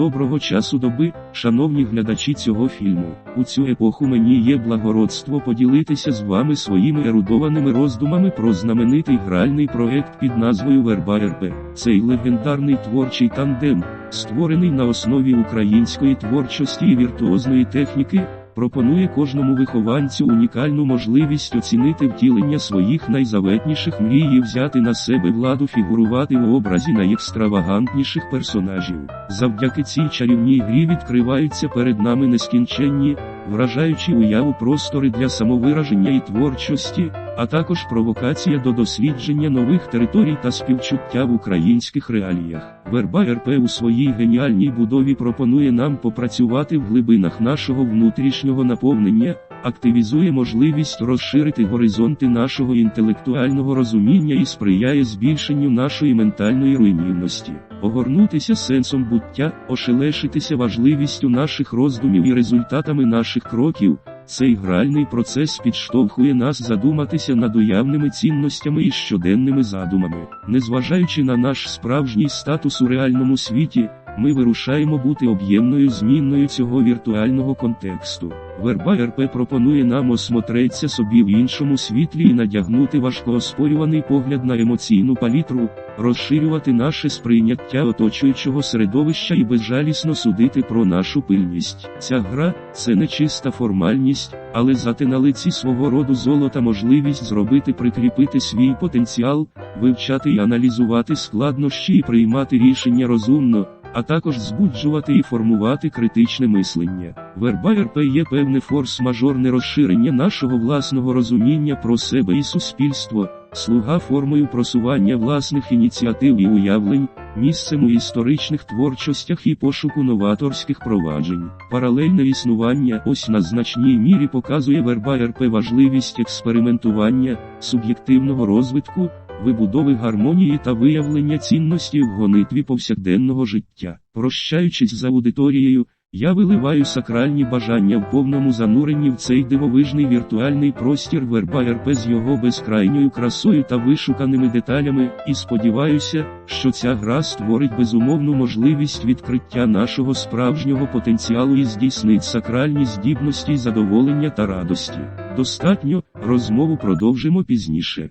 Доброго часу доби, шановні глядачі цього фільму. У цю епоху мені є благородство поділитися з вами своїми ерудованими роздумами про знаменитий гральний проект під назвою Верба РП. Цей легендарний творчий тандем, створений на основі української творчості і віртуозної техніки, пропонує кожному вихованцю унікальну можливість оцінити втілення своїх найзаветніших мрій і взяти на себе владу фігурувати в образі найекстравагантніших персонажів. Завдяки цій чарівній грі відкриваються перед нами нескінченні, вражаючі уяву простори для самовираження і творчості, а також провокація до дослідження нових територій та співчуття в українських реаліях. Верба РП у своїй геніальній будові пропонує нам попрацювати в глибинах нашого внутрішнього наповнення, активізує можливість розширити горизонти нашого інтелектуального розуміння і сприяє збільшенню нашої ментальної руйнівності, огорнутися сенсом буття, ошелешитися важливістю наших роздумів і результатами наших кроків. Цей гральний процес підштовхує нас задуматися над уявними цінностями і щоденними задумами. Незважаючи на наш справжній статус у реальному світі, ми вирушаємо бути об'ємною змінною цього віртуального контексту. Верба РП пропонує нам осмотреться собі в іншому світлі і надягнути важкооспорюваний погляд на емоційну палітру, розширювати наше сприйняття оточуючого середовища і безжалісно судити про нашу пильність. Ця гра це не чиста формальність, але зате на лиці свого роду золота можливість зробити прикріпити свій потенціал, вивчати і аналізувати складнощі і приймати рішення розумно а також збуджувати і формувати критичне мислення. Верба РП є певне форс-мажорне розширення нашого власного розуміння про себе і суспільство, слуга формою просування власних ініціатив і уявлень, місцем у історичних творчостях і пошуку новаторських проваджень. Паралельне існування ось на значній мірі показує верба важливість експериментування, суб'єктивного розвитку, вибудови гармонії та виявлення цінності в гонитві повсякденного життя. Прощаючись з аудиторією, я виливаю сакральні бажання в повному зануренні в цей дивовижний віртуальний простір верба РП з його безкрайньою красою та вишуканими деталями, і сподіваюся, що ця гра створить безумовну можливість відкриття нашого справжнього потенціалу і здійснить сакральні здібності, задоволення та радості. Достатньо, розмову продовжимо пізніше.